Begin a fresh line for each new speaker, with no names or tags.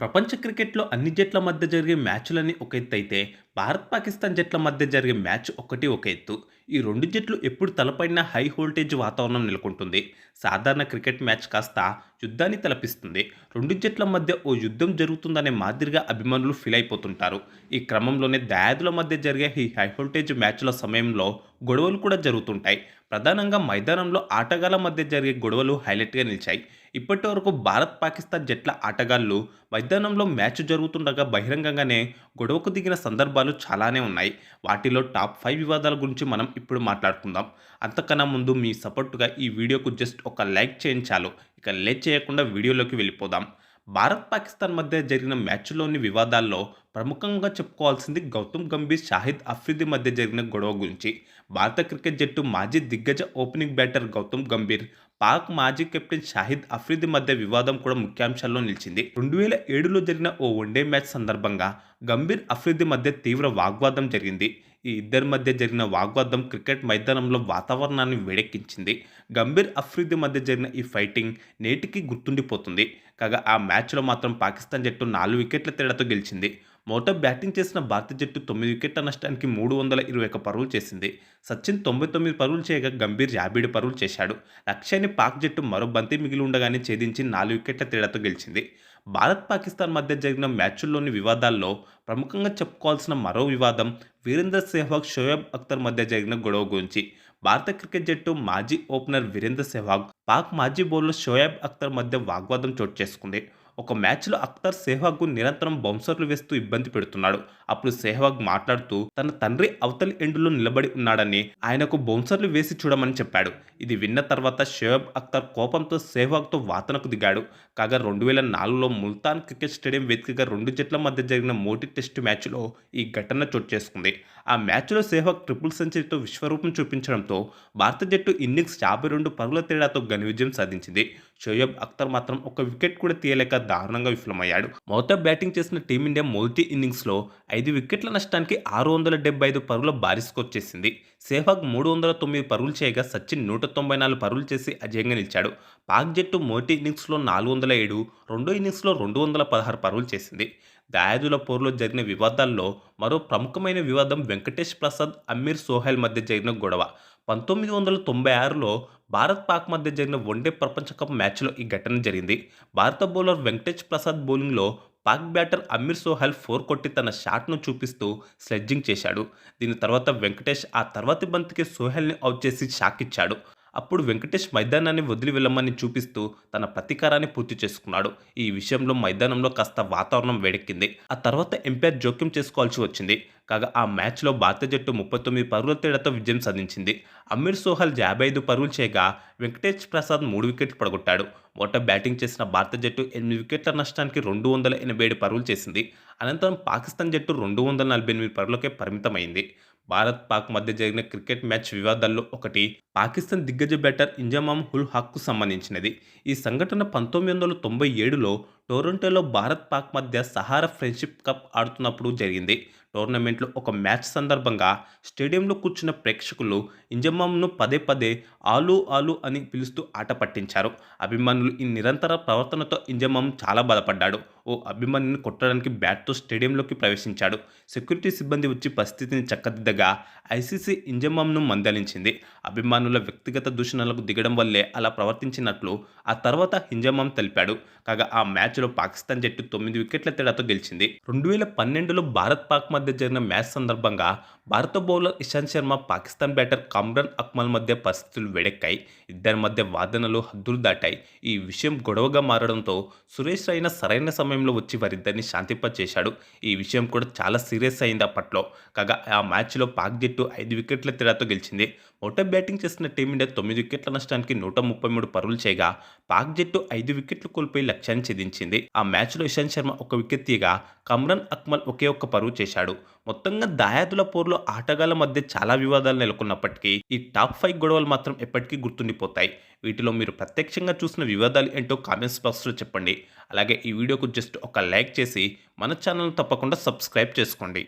ప్రపంచ క్రికెట్లో అన్ని జట్ల మధ్య జరిగే మ్యాచ్లన్నీ ఒక ఎత్తు అయితే భారత్ పాకిస్తాన్ జట్ల మధ్య జరిగే మ్యాచ్ ఒకటి ఒక ఎత్తు. ఈ రెండు జట్లు ఎప్పుడు తలపడినా హై వోల్టేజ్ వాతావరణం నెలకొంటుంది. సాధారణ క్రికెట్ మ్యాచ్ కాస్త యుద్ధాన్ని తలపిస్తుంది. రెండు జట్ల మధ్య ఓ యుద్ధం జరుగుతుందనే మాదిరిగా అభిమానులు ఫీల్ అయిపోతుంటారు. ఈ క్రమంలోనే దయాదుల మధ్య జరిగే ఈ హై వోల్టేజ్ మ్యాచ్ల సమయంలో గొడవలు కూడా జరుగుతుంటాయి. ప్రధానంగా మైదానంలో ఆటగాళ్ళ మధ్య జరిగే గొడవలు హైలైట్గా నిలిచాయి. ఇప్పటి వరకు భారత్ పాకిస్తాన్ జట్ల ఆటగాళ్ళు మైదానంలో మ్యాచ్ జరుగుతుండగా బహిరంగంగానే గొడవకు దిగిన సందర్భాలు చాలానే ఉన్నాయి. వాటిలో టాప్ ఫైవ్ వివాదాల గురించి మనం ఇప్పుడు మాట్లాడుకుందాం. అంతకన్నా ముందు మీ సపోర్టుగా ఈ వీడియోకు జస్ట్ ఒక లైక్ చేయించాలో ఇక లేట్ చేయకుండా వీడియోలోకి వెళ్ళిపోదాం. భారత్ పాకిస్తాన్ మధ్య జరిగిన మ్యాచ్లోని వివాదాల్లో ప్రముఖంగా చెప్పుకోవాల్సింది గౌతమ్ గంభీర్ షాహిద్ అఫ్రిది మధ్య జరిగిన గొడవ గురించి. భారత క్రికెట్ జట్టు మాజీ దిగ్గజ ఓపెనింగ్ బ్యాటర్ గౌతమ్ గంభీర్ పాక్ మాజీ కెప్టెన్ షాహిద్ అఫ్రిది మధ్య వివాదం కూడా ముఖ్యాంశాల్లో నిలిచింది. రెండు వేల ఏడులో జరిగిన ఓ వన్డే మ్యాచ్ సందర్భంగా గంభీర్ అఫ్రిది మధ్య తీవ్ర వాగ్వాదం జరిగింది. ఈ ఇద్దరి మధ్య జరిగిన వాగ్వాదం క్రికెట్ మైదానంలో వాతావరణాన్ని వేడెక్కించింది. గంభీర్ అఫ్రిది మధ్య జరిగిన ఈ ఫైటింగ్ నేటికి గుర్తుండిపోతుంది. కాగా ఆ మ్యాచ్లో మాత్రం పాకిస్తాన్ జట్టు నాలుగు వికెట్ల తేడాతో గెలిచింది. మోటో బ్యాటింగ్ చేసిన భారత జట్టు తొమ్మిది వికెట్ల నష్టానికి మూడు వందల ఇరవై ఒక పరుగులు చేసింది. సచిన్ తొంభై తొమ్మిది పరుగులు చేయగా గంభీర్ యాభై పరుగులు చేశాడు. లక్ష్యాన్ని పాక్ జట్టు మరో బంతి మిగిలి ఉండగానే ఛేదించి నాలుగు వికెట్ల తేడాతో గెలిచింది. భారత్ పాకిస్తాన్ మధ్య జరిగిన మ్యాచ్ల్లోని వివాదాల్లో ప్రముఖంగా చెప్పుకోవాల్సిన మరో వివాదం వీరేంద్ర సెహ్వాగ్ షోయబ్ అఖ్తర్ మధ్య జరిగిన గొడవ గురించి. భారత క్రికెట్ జట్టు మాజీ ఓపెనర్ వీరేంద్ర సెహ్వాగ్ పాక్ మాజీ బౌలర్ షోయబ్ అఖ్తర్ మధ్య వాగ్వాదం చోటు చేసుకుంది. ఒక మ్యాచ్లో అఖ్తర్ సెహ్వాగ్కు నిరంతరం బౌన్సర్లు వేస్తూ ఇబ్బంది పెడుతున్నాడు. అప్పుడు సెహ్వాగ్ మాట్లాడుతూ తన తండ్రి అవతలి ఎండులో నిలబడి ఉన్నాడని ఆయనకు బౌన్సర్లు వేసి చూడమని చెప్పాడు. ఇది విన్న తర్వాత షోయబ్ అఖ్తర్ కోపంతో సెహ్వాగ్తో వాతనకు దిగాడు. కాగా రెండు వేల నాలుగులో ముల్తాన్ క్రికెట్ స్టేడియం వేదికగా రెండు జట్ల మధ్య జరిగిన మోటి టెస్ట్ మ్యాచ్లో ఈ ఘటన చోటు చేసుకుంది. ఆ మ్యాచ్లో సెహ్వాగ్ ట్రిపుల్ సెంచరీతో విశ్వరూపం చూపించడంతో భారత జట్టు ఇన్నింగ్స్ యాభై రెండు పరుగుల తేడాతో ఘన విజయం సాధించింది. షోయబ్ అఖ్తర్ మాత్రం ఒక వికెట్ కూడా తీయలేక దారుణంగా విఫలమయ్యాడు. మొదట బ్యాటింగ్ చేసిన టీమిండియా మొదటి ఇన్నింగ్స్లో ఐదు వికెట్ల నష్టానికి ఆరు వందల డెబ్బై ఐదు పరుగుల బారిసుకొచ్చేసింది స్కోర్ మూడు వందల తొమ్మిది పరుగులు చేయగా సచిన్ నూట తొంభై నాలుగు పరుగులు చేసి అజయంగా నిలిచాడు. పాక్ జట్టు మొదటి ఇన్నింగ్స్లో నాలుగు వందల ఏడు రెండో ఇన్నింగ్స్లో రెండు వందల పదహారు పరుగులు చేసింది. దాయాదుల పోరులో జరిగిన వివాదాల్లో మరో ప్రముఖమైన వివాదం వెంకటేష్ ప్రసాద్ అమీర్ సోహెల్ మధ్య జరిగిన గొడవ. పంతొమ్మిది వందల తొంభై ఆరులో భారత్ పాక్ మధ్య జరిగిన వన్డే ప్రపంచ కప్ మ్యాచ్లో ఈ ఘటన జరిగింది. భారత బౌలర్ వెంకటేష్ ప్రసాద్ బౌలింగ్లో పాక్ బ్యాటర్ అమీర్ సోహెల్ ఫోర్ కొట్టి తన షాట్ను చూపిస్తూ స్లెడ్జింగ్ చేశాడు. దీని తర్వాత వెంకటేష్ ఆ తర్వాతి బంతికి సోహెల్ని అవుట్ చేసి షాక్ ఇచ్చాడు. అప్పుడు వెంకటేష్ మైదానాన్ని వదిలి వెళ్ళమని చూపిస్తూ తన ప్రతీకారాన్ని పూర్తి చేసుకున్నాడు. ఈ విషయంలో మైదానంలో కాస్త వాతావరణం వేడెక్కింది. ఆ తర్వాత ఎంపైర్ జోక్యం చేసుకోవాల్సి వచ్చింది. కాగా ఆ మ్యాచ్లో భారత జట్టు ముప్పై తొమ్మిది పరుగుల తేడాతో విజయం సాధించింది. అమీర్ సోహల్ యాభై ఐదు పరుగులు చేయగా వెంకటేష్ ప్రసాద్ మూడు వికెట్లు పడగొట్టాడు. మొట్ట బ్యాటింగ్ చేసిన భారత జట్టు ఎనిమిది వికెట్ల నష్టానికి రెండు వందల ఎనభై ఏడు పరుగులు చేసింది. అనంతరం పాకిస్తాన్ జట్టు రెండు వందల నలభై ఎనిమిది పరుగులకే పరిమితమైంది. భారత్ పాక్ మధ్య జరిగిన క్రికెట్ మ్యాచ్ వివాదాల్లో ఒకటి పాకిస్తాన్ దిగ్గజ బ్యాటర్ ఇంజమామ్ హుల్ హక్కు సంబంధించినది. ఈ సంఘటన పంతొమ్మిది వందల తొంభై ఏడులో టోరంటోలో భారత్ పాక్ మధ్య సహారా ఫ్రెండ్షిప్ కప్ ఆడుతున్నప్పుడు జరిగింది. టోర్నమెంట్లో ఒక మ్యాచ్ సందర్భంగా స్టేడియంలో కూర్చున్న ప్రేక్షకులు ఇంజమామ్ను పదే పదే ఆలు ఆలు అని పిలుస్తూ ఆట పట్టించారు. అభిమానులు ఈ నిరంతర ప్రవర్తనతో ఇంజమామ్ చాలా బాధపడ్డాడు. ఓ అభిమానిని కొట్టడానికి బ్యాట్తో స్టేడియంలోకి ప్రవేశించాడు. సెక్యూరిటీ సిబ్బంది వచ్చి పరిస్థితిని చక్కదిద్దగా ఐసీసీ ఇంజమామ్ను మందలించింది. అభిమానుల వ్యక్తిగత దూషణలకు దిగడం వల్లే అలా ప్రవర్తించినట్లు ఆ తర్వాత హింజమామ్ తెలిపాడు. కాగా ఆ మ్యాచ్లో పాకిస్తాన్ జట్టు తొమ్మిది వికెట్ల తేడాతో గెలిచింది. రెండు వేల పన్నెండులో భారత్ పాక్ మధ్య జరిగిన మ్యాచ్ సందర్భంగా భారత బౌలర్ ఇషాంత్ శర్మ పాకిస్తాన్ బ్యాటర్ కమ్రాన్ అక్మల్ మధ్య పరిస్థితులు వెడెక్కాయి. ఇద్దరి మధ్య వాదనలు హద్దులు దాటాయి. ఈ విషయం గొడవగా మారడంతో సురేష్ రైనా సరైన సమయంలో వచ్చి వారిద్దరిని శాంతింపచేశాడు. ఈ విషయం కూడా చాలా సీరియస్ అయింది అప్పట్లో. కాగా ఆ మ్యాచ్లో పాక్ జట్టు ఐదు వికెట్ల తేడాతో గెలిచింది. మొట్ట బ్యాటింగ్ చేసిన టీమిండియా తొమ్మిది వికెట్ల నష్టానికి నూట ముప్పై మూడు పరుగులు చేయగా పాక్ జట్టు ఐదు వికెట్లు కోల్పోయి లక్ష్యాన్ని ఛేదించింది. ఆ మ్యాచ్లో ఇషాంత్ శర్మ ఒక వికెట్ తీయగా కమ్రాన్ అక్మల్ ఒకే ఒక్క పరువు చేశాడు. చేశాడు మొత్తంగా దాయాదుల పోరులో ఆటగాళ్ళ మధ్య చాలా వివాదాలు నెలకొన్నప్పటికీ ఈ టాప్ ఫైవ్ గొడవలు మాత్రం ఎప్పటికీ గుర్తుండిపోతాయి. వీటిలో మీరు ప్రత్యక్షంగా చూసిన వివాదాలు ఏంటో కామెంట్స్ బాక్స్లో చెప్పండి. అలాగే ఈ వీడియోకు జస్ట్ ఒక లైక్ చేసి మన ఛానల్ తప్పకుండా సబ్స్క్రైబ్ చేసుకోండి.